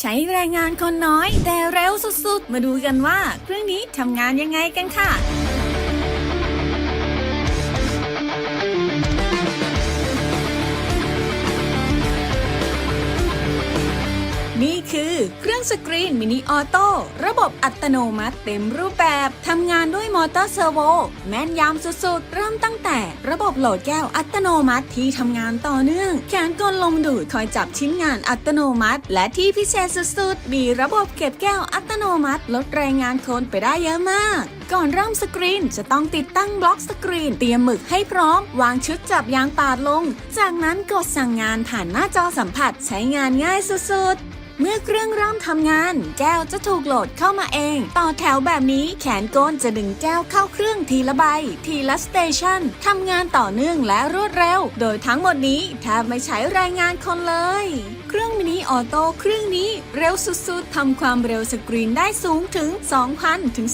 ใช้แรงงานคนน้อยแต่เร็วสุดๆ มาดูกันว่าเครื่องนี้ทำงานยังไงกันค่ะ สกรีนมินิออโต้ระบบอัตโนมัติเต็มรูปแบบ ทำงานด้วยมอเตอร์เซอร์โว แม่นยำสุดๆ เริ่มตั้งแต่ระบบโหลดแก้วอัตโนมัติที่ทำงานต่อเนื่อง แขนกลลมดูดคอยจับชิ้นงานอัตโนมัติ และที่พิเศษสุดๆ มีระบบเก็บแก้วอัตโนมัติ ลดแรงงานคนไปได้เยอะมากก่อนเริ่มสกรีนจะต้องติดตั้งบล็อกสกรีน เตรียมหมึกให้พร้อม วางชุดจับยางปาดลง จากนั้นกดสั่งงานผ่านหน้าจอสัมผัสใช้งานง่ายสุดๆ เมื่อเครื่องเริ่มทำงาน แก้วจะถูกโหลดเข้ามาเอง ต่อแถวแบบนี้แขนกลจะดึงแก้วเข้าเครื่องทีละใบ ทีละสเตชันทำงานต่อเนื่องและรวดเร็ว โดยทั้งหมดนี้แทบไม่ใช้แรงงานคนเลย เครื่องมินิออโต้เครื่องนี้เร็วสุดๆทำความเร็วสกรีนได้สูงถึง 2,000 ถึง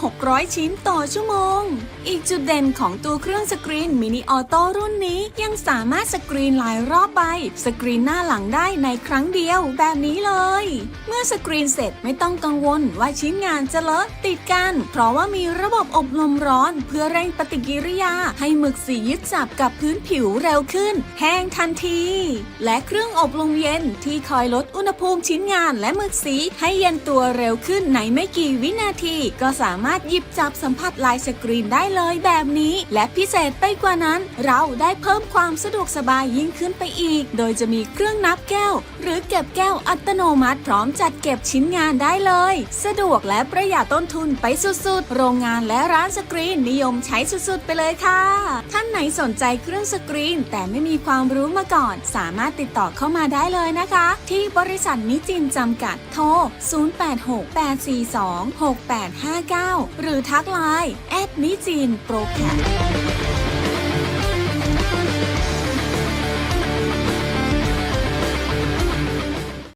2,600 ชิ้นต่อชั่วโมง อีกจุดเด่นของตัวเครื่องสกรีนมินิออโต้รุ่นนี้ยังสามารถสกรีนหลายรอบใบ สกรีนหน้าหลังได้ในครั้งเดียวแบบนี้เลย เมื่อสกรีนเสร็จไม่ต้องกังวลว่าชิ้นงานจะเลอะติดกัน เพราะว่ามีระบบอบลมร้อน เพื่อเร่งปฏิกิริยาให้หมึกสียึดจับกับพื้นผิวเร็วขึ้น แห้งทันที และเครื่องอบลมเย็นที่คอยลดอุณหภูมิชิ้นงานและหมึกสีให้เย็นตัวเร็วขึ้นในไม่กี่วินาที ก็สามารถหยิบจับสัมผัสลายสกรีนได้เลยแบบนี้ และพิเศษไปกว่านั้น เราได้เพิ่มความสะดวกสบายยิ่งขึ้นไปอีก โดยจะมีเครื่องนับแก้ว หรือเก็บแก้วอัตโนนมัติพร้อมจัดเก็บชิ้นงานได้เลย สะดวกและประหยัดต้นทุนไปสุดๆ โรงงานและร้านสกรีนนิยมใช้สุดๆ ไปเลยค่ะ ท่านไหนสนใจเครื่องสกรีน แต่ไม่มีความรู้มาก่อน สามารถติดต่อเข้ามาได้เลยนะคะ ที่บริษัทนิจินจำกัดโทร 0868426859 หรือทักไลน์แอดนิจินโปรแค